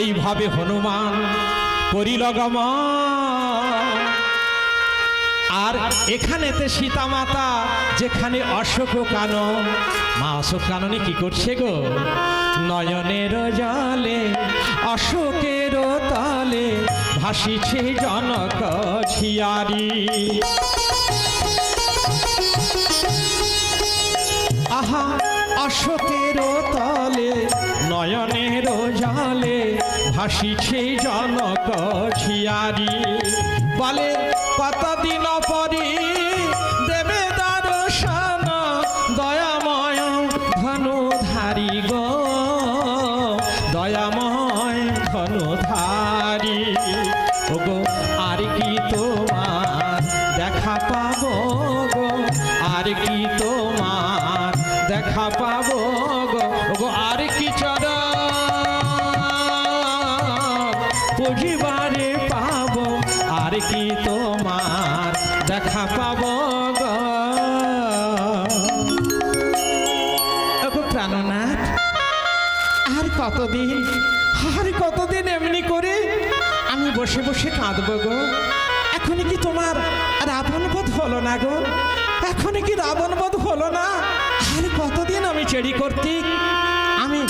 এইভাবে হনুমান করিল গমন আর এখানেতে সীতা মাতা যেখানে অশোক কানন। মা অশোক কাননে কি করছে গো? নয়নের জলে, অশোকের তলে ভাসিছে জনক ছিয়ারি আহা, অশোকের তলে নয়নের জালে ভাসিছে জনক ছিয়ারি বলে কতদিন পরি দেবে দর্শন দয়াময় ধনুধারি গো। দয়াময় বুঝিবারে পাবো, আর কি তোমার দেখা পাব প্রাণনাথ, আর কতদিন আর কতদিন এমনি করে আমি বসে বসে কাঁদবো গো? এখনই কি তোমার রাবণ বোধ হলো না গো? এখনই কি রাবণ বোধ হলো না? আর কতদিন আমি চেড়ি করতি আমি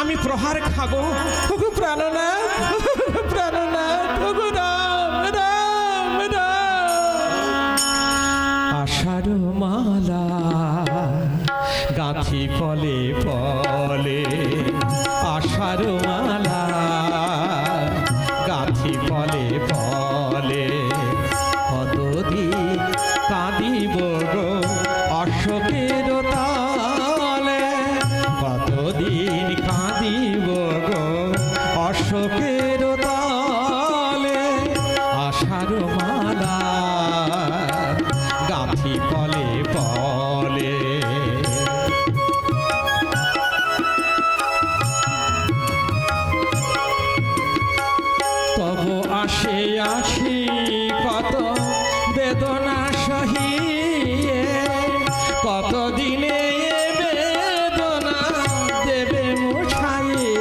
আমি প্রহার খাব? ওগো আষাঢ় মালা গাথি ফলে ফলে আষাঢ় মালা কত দিনে এ বেদনা দেবে মুছাইয়ে?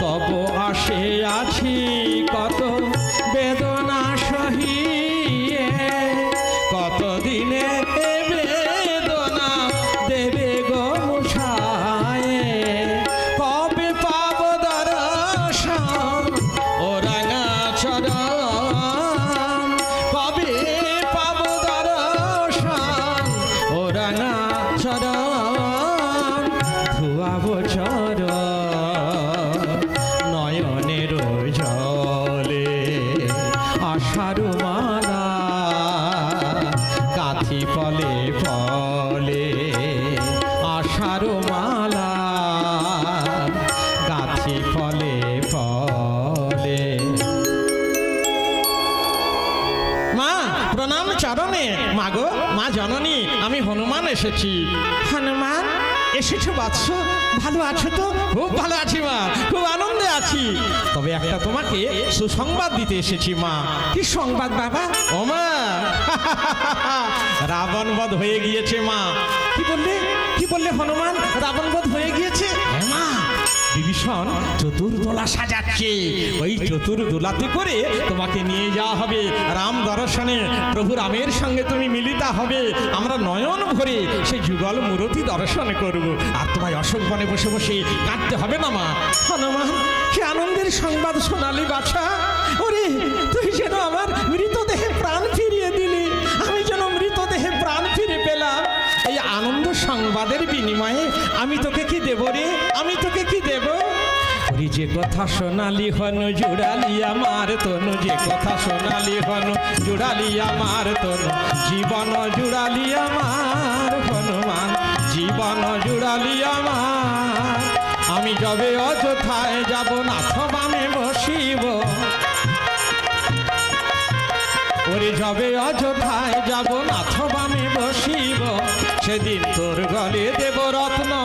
তব আসে আছি কত চরণে মা গো মা জননী আমি হনুমান এসেছি। হনুমান? এসেছ বাৎস? ভালো আছো তো? খুব ভালো আছি মা খুব আনন্দে আছি। তবে একটা তোমাকে সুসংবাদ দিতে এসেছি মা। কি সংবাদ বাবা? ও মা রাবণ বধ হয়ে গিয়েছে মা। কি বললে? কি বললে হনুমান? রাবণ বধ হয়ে গিয়েছে? হ্যাঁ, বিভীষণ চতুর্দোলা সাজাচ্ছে। ওই চতুর্দোলাতে করে তোমাকে নিয়ে যাওয়া হবে। রাম দর্শনে, প্রভু রামের সঙ্গে তুমি মিলিতা হবে। আমরা নয়ন ভরে সেই যুগল মূরতি দর্শন করব। আর তোমায় অশোক বনে বসে বসে কাঁদতে হবে না মা হনুমান, কি আনন্দের সংবাদ শোনালি বাছা। ওরে, তুই যেন আমার মৃতদেহে প্রাণ ফিরিয়ে দিলি। আমি যেন মৃতদেহে প্রাণ ফিরে পেলাম। এই আনন্দ সংবাদের বিনিময়ে আমি তোকে কি দেব রে? ওরে যে কথা সোনালি হন, জুড়ালি আমার তনু। যে কথা সোনালি হন, জুড়ালি আমার তনু। জীবন জুড়ালি আমার হনুমান। জীবন জুড়ালি আমার। আমি যবে অযথায় যাব, নাথ বামে বসিব। ওরে যবে অযোধ্যায় যাব, নাথ বামে বসিব। সেদিন তোর গলে দেব রত্ন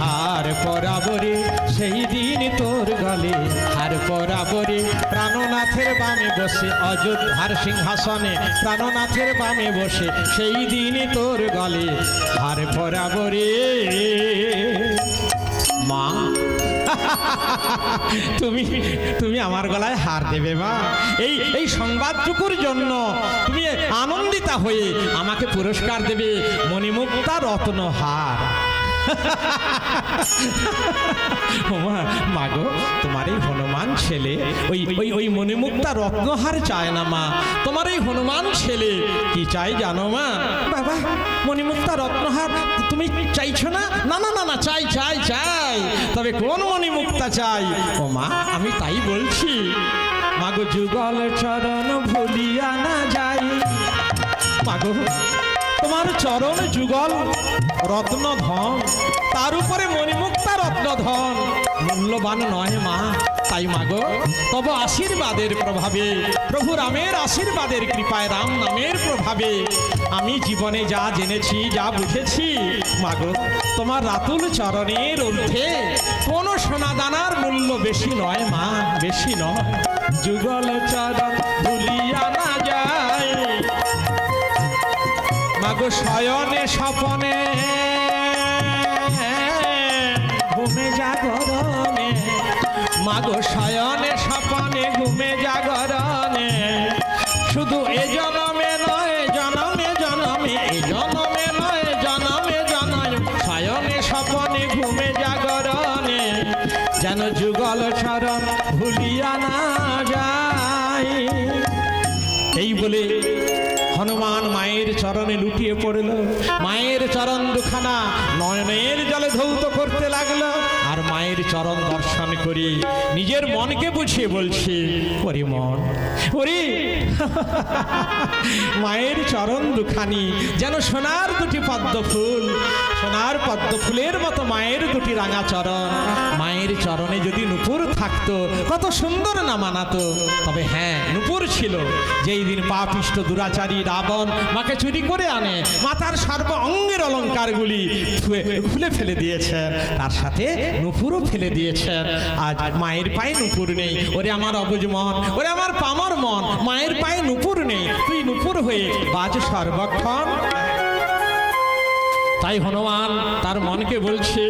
হার পরাব রে সেই দিন তোর গলে হার পরাব রে প্রাণনাথ প্রাণনাথের বামে বসে অযোধ্যার সিংহাসনে। প্রাণনাথের বামে বসে সেই দিনই তোর গলে হার বরাবরে মা, তুমি তুমি আমার গলায় হার দেবে মা। এই এই সংবাদটুকুর জন্য তুমি আনন্দিতা হয়ে আমাকে পুরস্কার দেবে মণিমুক্তা রত্ন হার মাগো তোমার এই হনুমান ছেলে, ওই ওই ওই মণিমুক্তা রত্নহার চায় না, মা। তোমার এই হনুমান ছেলে, কি চাই জানো, মা? বাবা, মণিমুক্তা রত্নহার, তুমি চাইছো না? না না না না, চাই চাই চাই। তবে কোন মণিমুক্তা চাই? ও মা আমি তাই বলছি। মাগো যুগল চরণ ভুলিয়া না যাই। মাগো তোমার চরণ যুগল রত্ন ধন। তার উপরে মণিমুক্তা রত্ন ধন। মূল্যবান নয় মা, তাই মাগো তব আশীর্বাদের প্রভাবে, প্রভু রামের আশীর্বাদের কৃপায়, রাম নামের প্রভাবে আমি জীবনে যা জেনেছি, যা বুঝেছি মাগো তোমার রাতুল চরণের ঊর্ধ্বে কোনো সোনাদানার মূল্য বেশি নয় মা, বেশি নয়। যুগল চরণ মাগো শয়নে স্বপনে। ঘুমে জাগরণে মাগো শয়নে স্বপনে, ঘুমে জাগরণে শুধু এ জনমে নয়, জনমে জনমে, এ জনমে নয়, জনমে, জনম। শয়নে স্বপনে, ঘুমে জাগরণে যেন যুগল চরণ ভুলিয়া না যায়। এই বলে হনুমান মায়ের চরণে লুটিয়ে পড়ল। মায়ের চরণ দুখানা নয়নের জলে ধৌত করতে লাগল। আর মায়ের চরণ দর্শন করি। নিজের মনকে বুঝিয়ে বলছি, ওরে মন মায়ের চরণ দুখানি, যেন সোনার দুটি পদ্ম ফুল, সোনার পদ্ম ফুলের মতো মায়ের দুটি রাঙা চরণ। মায়ের চরণে যদি নুপুর থাকতো, কত সুন্দর না মানাতো। তবে হ্যাঁ নুপুর ছিল। যেই দিন পাপিষ্ট দুরাচারী রাবণ মাকে চুরি করে আনে, মাতার সর্ব অঙ্গের অলঙ্কারগুলি খুলে ফেলে দিয়েছে। তার সাথে নুপুরও ফেলে দিয়েছেন। আজ মায়ের পায়ে নুপুর নেই। ওরে আমার অবুজ মন, ওরে আমার পামার মন, মায়ের পায়ে নুপুর নেই। তুই নুপুর হয়ে বাজ সর্বক্ষণ। তাই হনুমান তার মনকে বলছে